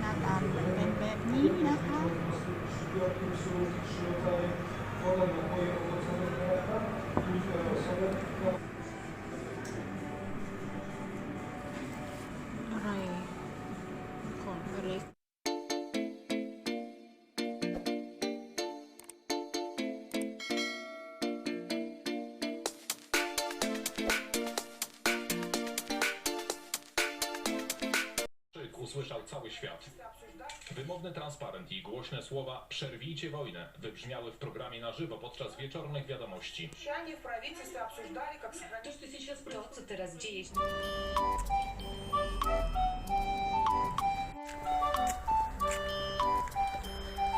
หน้าตาเป็นแบบนี้นะคะอะไรของอเล็ก cały świat. Wymowny transparent i głośne słowa przerwijcie wojnę wybrzmiały w programie na żywo podczas wieczornych wiadomości. To, co teraz dzieje się...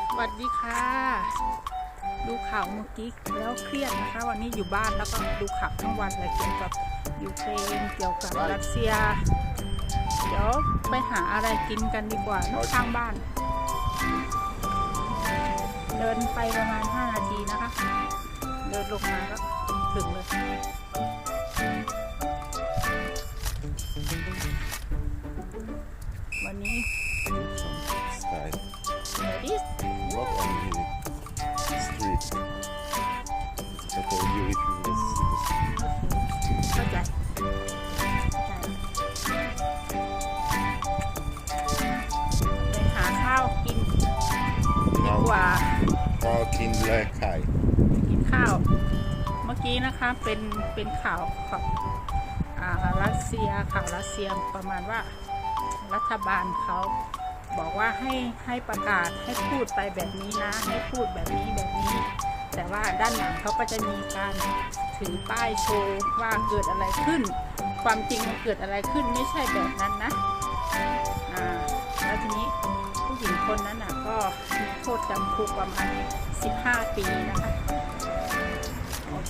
สวัสดีค่ะ ดูข่าวเมื่อกี้แล้วเครียดนะคะ วันนี้อยู่บ้านแล้วก็ดูข่าวทั้งวันเลยเกี่ยวกับยูเครนเกี่ยวกับรัสเซีย เดี๋ยวไปหาอะไรกินกันดีกว่าเนอะข้างบ้าน เดินไปประมาณ 5 นาทีนะคะ เดินลงมาก็ถึงเลยวันนี้ sky, ladies not only กว่า Now King Black High. กินข้าว เมื่อกี้นะคะเป็นเป็นข่าวของอ่ารัสเซียข่าวรัสเซียประมาณว่ารัฐบาลเขาบอกว่าให้ให้ประกาศให้พูดไปแบบนี้นะ ให้พูดแบบนี้แบบนี้ แต่ว่าด้านหลังเขาก็จะมีการถือป้ายโชว์ว่าเกิดอะไรขึ้น ความจริงมันเกิดอะไรขึ้นไม่ใช่แบบนั้นนะอ่าแล้วทีนี้ผู้ หญิงคนนั้นน่ะก็มีโทษจำคุกประมาณ 15 ปีนะคะ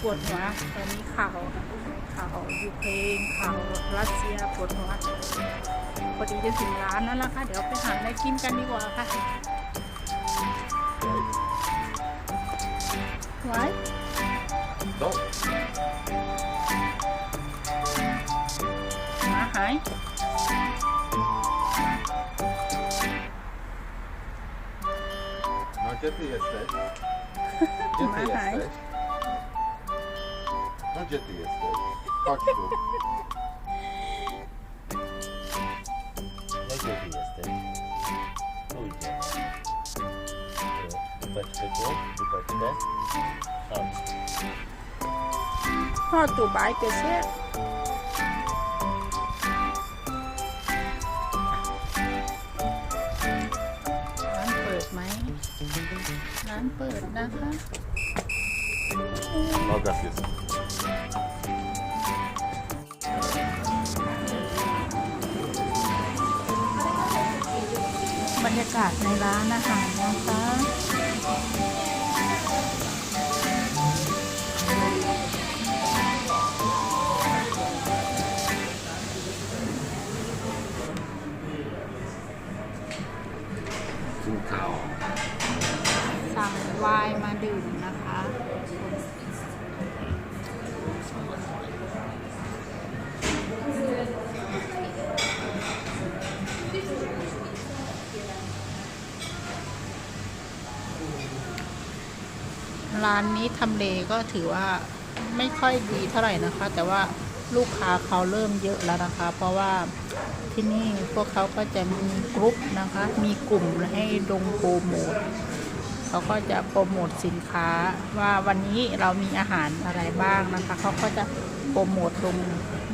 ปวดหัวตอนนี้ข่าวข่าวยูเครนข่าวรัสเซียปวดหัวพอดีจะถึงร้านแล้วล่ะค่ะเดี๋ยวไปหาอะไรกินกันดีกว่าค่ะไว้ gdzie ty jesteś? Gdzie ty jesteś? No gdzie ty jesteś? No gdzie ty jesteś? Tu, się. ร้านเปิดนะคะ Noga jest. บรรยากาศในร้านอาหารนะคะ กินข้าวสั่ง ไวน์มาดื่มนะคะ ร้านนี้ทำเลก็ถือว่าไม่ค่อยดีเท่าไหร่นะคะ แต่ว่าลูกค้าเขาเริ่มเยอะแล้วนะคะ เพราะว่าที่นี่พวกเขาก็จะมีกรุ๊ปนะคะ มีกลุ่มให้ลงโปรโมท เขาก็จะโปรโมทสินค้าว่าวันนี้เรามีอาหารอะไรบ้างนะคะ เขาก็จะโปรโมทลง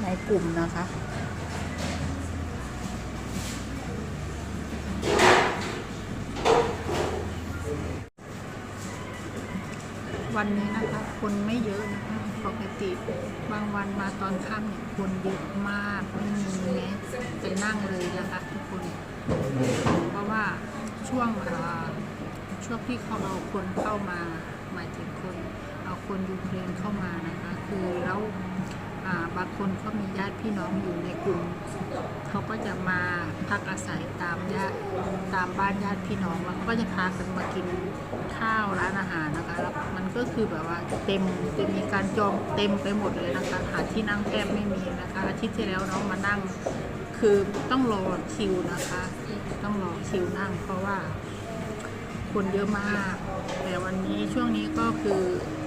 ในกลุ่มนะคะวันนี้นะคะคนไม่เยอะนะคะปกติบางวันมาตอนค่ำเนี่ยคนเยอะมากไม่มีแม้จะนั่งเลยนะคะทุกคน เพราะว่าช่วงอ่อ ช่วงที่เขาเอาคนเข้ามาหมายถึงคนเอาคนยูเครนเข้ามานะคะ คือแล้วบางคนเขามีญาติพี่น้องอยู่ในกลุ่มเขาก็จะมาพักอาศัยตามญาติตามบ้านญาติพี่น้องแล้วก็จะพากันมากินข้าวร้านอาหารนะคะแล้วมันก็คือแบบว่าเต็มจะมีการจองเต็มไปหมดเลยนะคะหาที่นั่งแทบไม่มีนะคะอาทิตย์ที่แล้วน้องมานั่งคือต้องรอคิวนะคะ ต้องรอคิวนั่งเพราะว่า คนเยอะมาก แต่วันนี้ช่วงนี้ก็คือ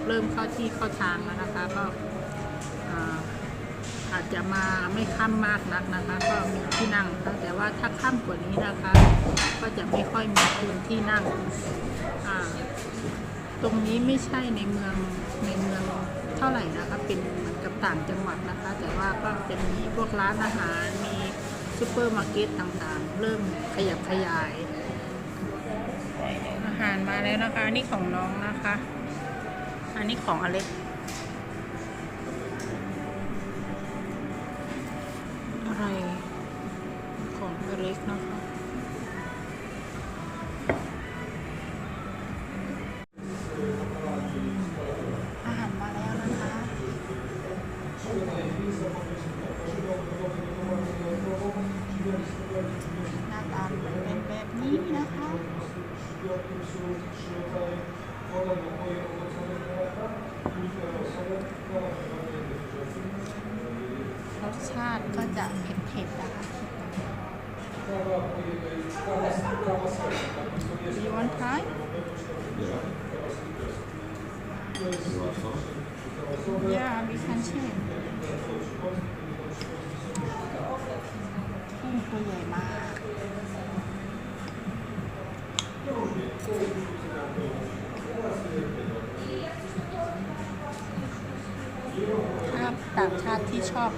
เริ่มเข้าที่เข้าทางแล้วนะคะก็อาอาจจะมาไม่ค่ำมากนักนะคะ ก็มีที่นั่งแต่ว่าถ้าค่ำกว่านี้นะคะ ก็จะไม่ค่อยมีคนที่นั่งตรงนี้ไม่ใช่ในเมืองในเมืองเท่าไหร่นะคะ เป็นเหมือนกับต่างจังหวัดนะคะ แต่ว่าก็จะมีพวกร้านอาหารมีซูเปอร์มาร์เก็ตต่างๆ เริ่มขยับขยาย หารมาแล้วนะคะ อันนี้ของน้องนะคะ อันนี้ของอเล็กอะไรของอเล็กนะคะอาหารมาแล้วนะคะหน้าตาเป็นแบบนี้นะคะ รสชาติก็จะเผ็ดๆนะคะ Do you want try? Yeah. You want some? Yeah, we can share. กุ้งตัวใหญ่มาก ถ้าต่างชาติที่ชอบ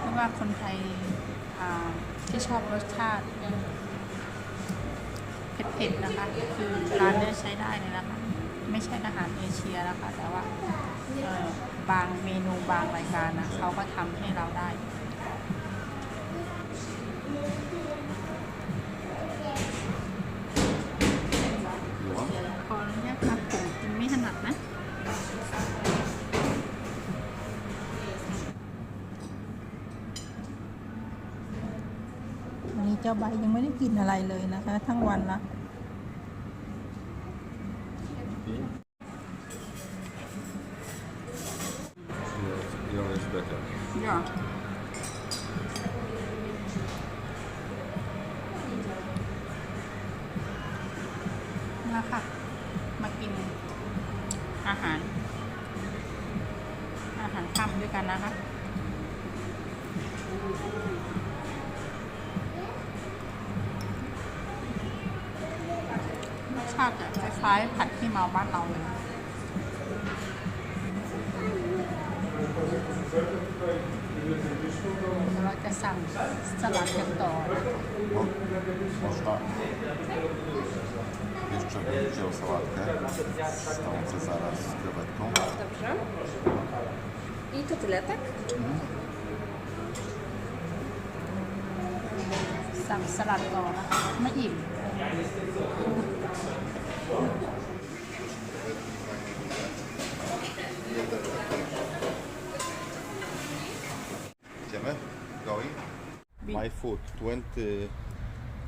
ไม่ว่าคนไทยที่ชอบรสชาติเผ็ดๆนะคะ คือร้านเนี้ยใช้ได้เลยนะคะไม่ใช่อาหารเอเชียนะคะแต่ว่าบางเมนูบางรายการนะเขาก็ทำให้เราได้ วันนี้เจ้าใบยังไม่ได้กินอะไรเลยนะคะ ทั้งวันละ Yeah, yours is better. อย่ามาค่ะ มากิน อาหาร อาหารค่ำด้วยกันนะคะาติจะคล้ายๆผัดขี้เมาบ้านเราเลยเราจะสั่งสลัดกันต่อนะ No? Można. Jeszcze bym wziął sałatkę z tą Cezara z krewetką. Dobrze. I to tyle, tak? สั่งสลัดต่อนะคะไม่อิ่ม Idziemy? Going? My food, 20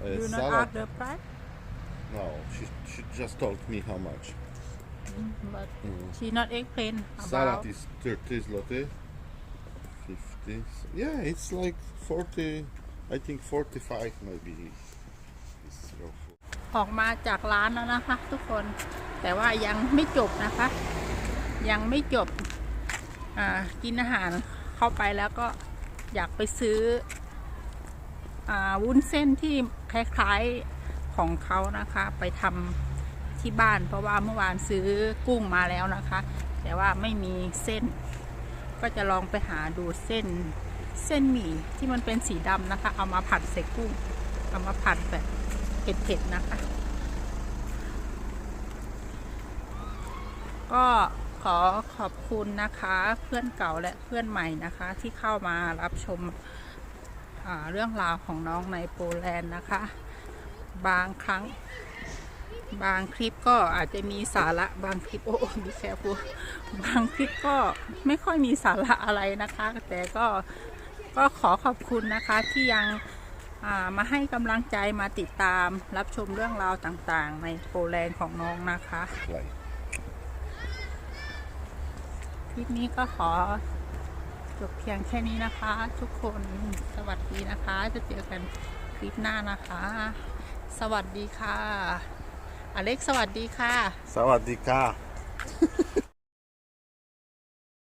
uh, you not salad. the price No, she, she just told me how much. but she not explain about Salad is 30 zloty. 50. Yeah, it's like 40, I think 45 maybe. ออกมาจากร้านแล้วนะคะ ทุกคนแต่ว่ายังไม่จบนะคะ ยังไม่จบกินอาหารเข้าไปแล้วก็อยากไปซื้ออวุ้นเส้นที่คล้ายๆของเขานะคะ ไปทำที่บ้าน เพราะว่าเมื่อวานซื้อกุ้งมาแล้วนะคะ แต่ว่าไม่มีเส้น ก็จะลองไปหาดูเส้นเส้นหมี่ที่มันเป็นสีดำนะคะ เอามาผัดใส่กุ้ง เอามาผัดแบบ เผ็ดๆนะคะ ก็ขอขอบคุณนะคะเพื่อนเก่าและเพื่อนใหม่นะคะ ที่เข้ามารับชมเรื่องราวของน้องในโปแลนด์นะคะ บางครั้ง บางคลิปก็อาจจะมีสาระบางคลิปโอ้ดีแคพูบางคลิปก็ไม่ค่อยมีสาระอะไรนะคะ แต่ก็ก็ขอขอบคุณนะคะที่ยัง มาให้กำลังใจมาติดตามรับชมเรื่องราวต่างๆ ในโปแลนด์ของน้องนะคะ Like. คลิปนี้ก็ขอจบเพียงแค่นี้นะคะ ทุกคนสวัสดีนะคะ จะเจอกันคลิปหน้านะคะ สวัสดีค่ะ อเล็กสวัสดีค่ะ Sawadika.